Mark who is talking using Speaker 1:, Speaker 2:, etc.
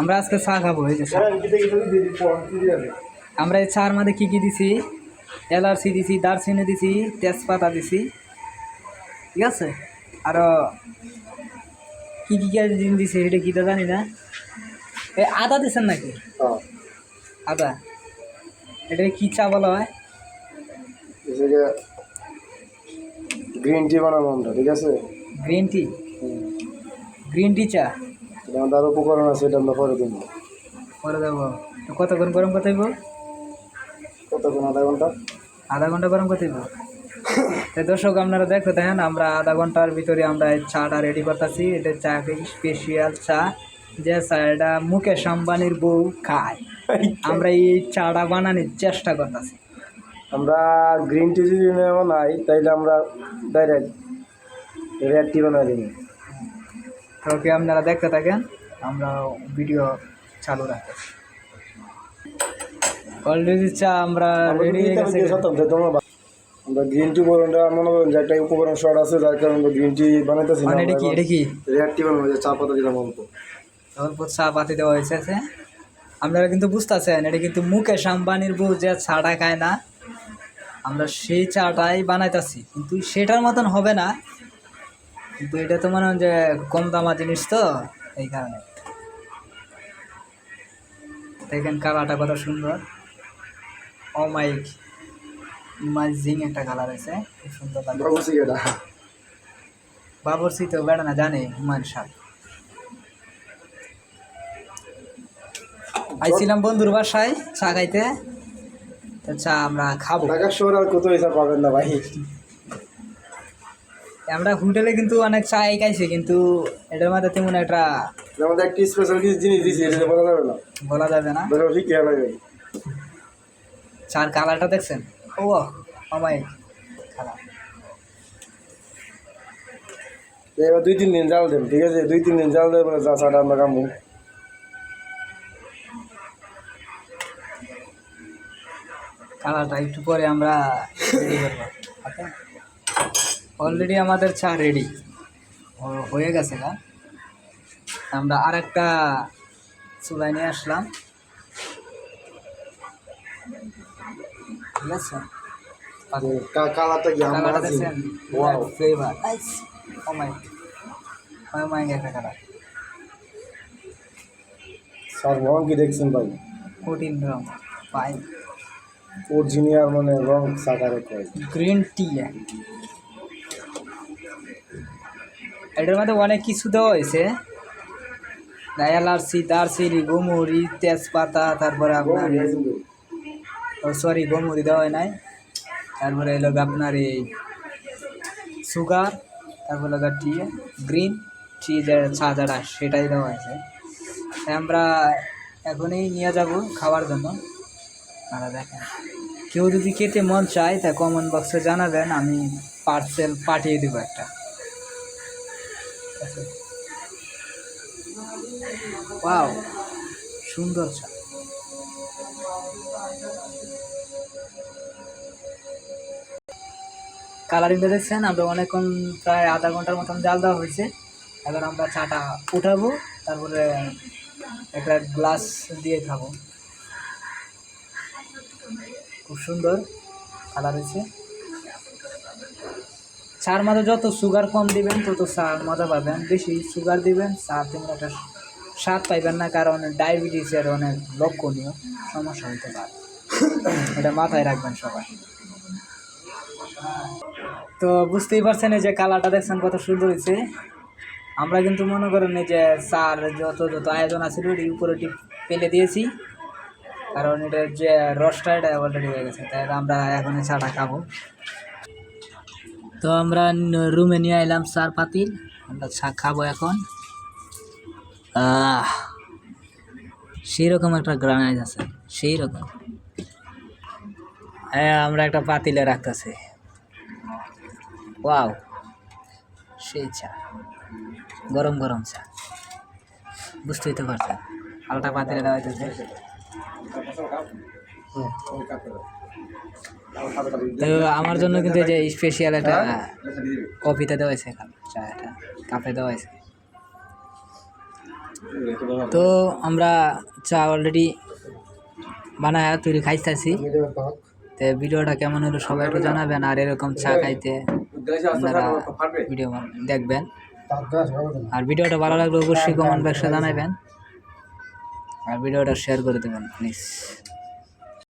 Speaker 1: আমরা আজকে চা খাব এই যে আমরা এই চার মধ্যে কী কী দিছি? এলাচি দিছি দারচিনি দিছি তেজপাতা দিছি। ঠিক আছে? আরও কী কী কী জিনিস দিছি এটা কী জানি না। এই আদা দিছেন নাকি? আদা। এটা কি চা বলা হয়?
Speaker 2: গ্রিন টি বানাবো আমরা ঠিক আছে?
Speaker 1: গ্রিন টি গ্রিন টি চা?
Speaker 2: এটা আমাদের আরও উপকরণ আছে এটা আমরা পরে দেবো
Speaker 1: পরে দেবো কতক্ষণ গরম করতে হইব?
Speaker 2: কতক্ষণ আধা ঘণ্টা?
Speaker 1: আধা ঘণ্টা গরম করতে হইব? দর্শক আপনারা দেখতে দেখেন আমরা আধা ঘণ্টার ভিতরে আমরা এই চাটা রেডি করতেছি। এটা চা স্পেশাল চা। যে চা এটা মুকেশ আম্বানির বউ খায়। আমরা এই চাটা বানানোর চেষ্টা করতেছি।
Speaker 2: আমরা গ্রিন টি যদি নেওয়া নাই তাইলে আমরা ডাইরেক্ট রেড টি বানাই দিই
Speaker 1: তো আপনারা দেখতে থাকেন আমরা ভিডিও চালু রাখতেছি অলরেডি চা আমরা রেডি হয়ে গেছে।
Speaker 2: আমরা গ্রিন টি মনে করেন যে একটা উপকরণ শর্ট আছে যার কারণে আমরা গ্রিন টি বানাইতেছি
Speaker 1: মানে এটা কি এটা কি?
Speaker 2: রেড টি বানাবো যে চা পাতা দিলাম অল্প
Speaker 1: অল্প চা পাতি দেওয়া হয়েছে আপনারা কিন্তু বুঝতেছেন এটা কিন্তু মুকেশ আম্বানির বউ যে চাটা খায় না আমরা সেই চাটাই বানাইতেছি কিন্তু সেটার মতন হবে না। কিন্তু এটা তো মনে হয় যে কম দামা জিনিস তো এই কারণে। দেখেন কালারটা কত সুন্দর। অমাইক ইমাজিং একটা কালার আছে খুব সুন্দর বাবরসি তো বেড়া না জানে হুমায়ুন শাহ। আইছিলাম বন্ধুর বাসায় চা খাইতে তো চা আমরা খাব।
Speaker 2: ঢাকা শহর আর পাবেন না ভাই।
Speaker 1: আমরা হোটেলে কিন্তু অনেক চা খাইছি কিন্তু এটার মধ্যে তেমন একটা
Speaker 2: মধ্যে একটি স্পেশাল কিছু জিনিস দিয়েছি এটা বলা যাবে না।
Speaker 1: বলা যাবে না।
Speaker 2: ঠিক লাগে
Speaker 1: চার কালারটা দেখছেন? ও আমাই কালার
Speaker 2: এবার দুই তিন দিন জাল দেন ঠিক আছে? দুই তিন দিন জাল দেবে যা চাটা আমরা কামবো
Speaker 1: কালারটা একটু পরে আমরা অলরেডি আমাদের চা রেডি হয়ে গেছে না আমরা আর একটা চুলাই নিয়ে আসলাম। ঠিক আছে?
Speaker 2: কালারটা কি আমরা
Speaker 1: কালারটা দেখছেন?
Speaker 2: ওয়াও
Speaker 1: ফ্লেভার ও মাই ও মাই একটা কালার
Speaker 2: স্যার রং কি দেখছেন ভাই?
Speaker 1: কঠিন রং
Speaker 2: মানে রং সাকারে কয়
Speaker 1: গ্রিন টি এটার মধ্যে অনেক কিছু দেওয়া হয়েছে। এলাচি দারচিনি গোমরি তেজপাতা, তারপরে আপনার সরি গোমরি দেওয়া হয় নাই। তারপরে এলো আপনার এই সুগার, তারপরে লগা টি গ্রিন, টি যে চা যারা সেটাই দেওয়া হয়েছে। তাই আমরা এখনই নিয়ে যাব খাওয়ার জন্য। আপনারা দেখেন। কেউ যদি খেতে মন চায়, তা কমেন্ট বক্সে জানাবেন, আমি পার্সেল পাঠিয়ে দেবো একটা। ওয়াও সুন্দর চা। কালারিংটা দেখছেন? আমরা অনেকক্ষণ প্রায় আধা ঘণ্টার মতন জাল দেওয়া হয়েছে। এবার আমরা চাটা উঠাবো, তারপরে একটা গ্লাস দিয়ে খাব। খুব সুন্দর কালার হয়েছে। চার মধ্যে যত সুগার কম দিবেন, তত চা মজা পাবেন। বেশি সুগার দিবেন চা তেমন একটা স্বাদ পাইবেন না, কারণ ডায়াবেটিসের অনেক লক্ষণীয়। সমস্যা হতে পারে। এটা মাথায় রাখবেন সবাই। তো বুঝতেই পারছেন যে কালারটা, দেখছেন কত সুন্দর হয়েছে। আমরা কিন্তু মনে করেন যে চার যত যত আয়োজন আছে ওটি উপরে টিপ ফেলে দিয়েছি। কারণ এটা যে রসটা, এটা অলরেডি হয়ে গেছে। তাই আমরা এখন চাটা খাব। তো আমরা রুমে নিয়ে এলাম চার পাতিল। আমরা চা খাব এখন। সেই রকম একটা গ্রানাইজ আছে সেই রকম হ্যাঁ আমরা একটা পাতিলে রাখতেছি। ওয়াও, সেই চা, গরম গরম চা। বুঝতেই তো পারছেন, আলটা পাতিলে দেওয়া আমার জন্য কিন্তু যে স্পেশাল একটা কফিতে দেওয়া হয়েছে চা এটা কাপে দেওয়া হয়েছে। তো আমরা চা অলরেডি বানায় তৈরি খাইতেছি। তো ভিডিওটা কেমন হলো সবাই একটু জানাবেন আর এরকম চা খাইতে আপনারা ভিডিও দেখবেন। আর ভিডিওটা ভালো লাগলে অবশ্যই কমেন্ট বক্সে জানাবেন। আর ভিডিওটা শেয়ার করে দেবেন প্লিজ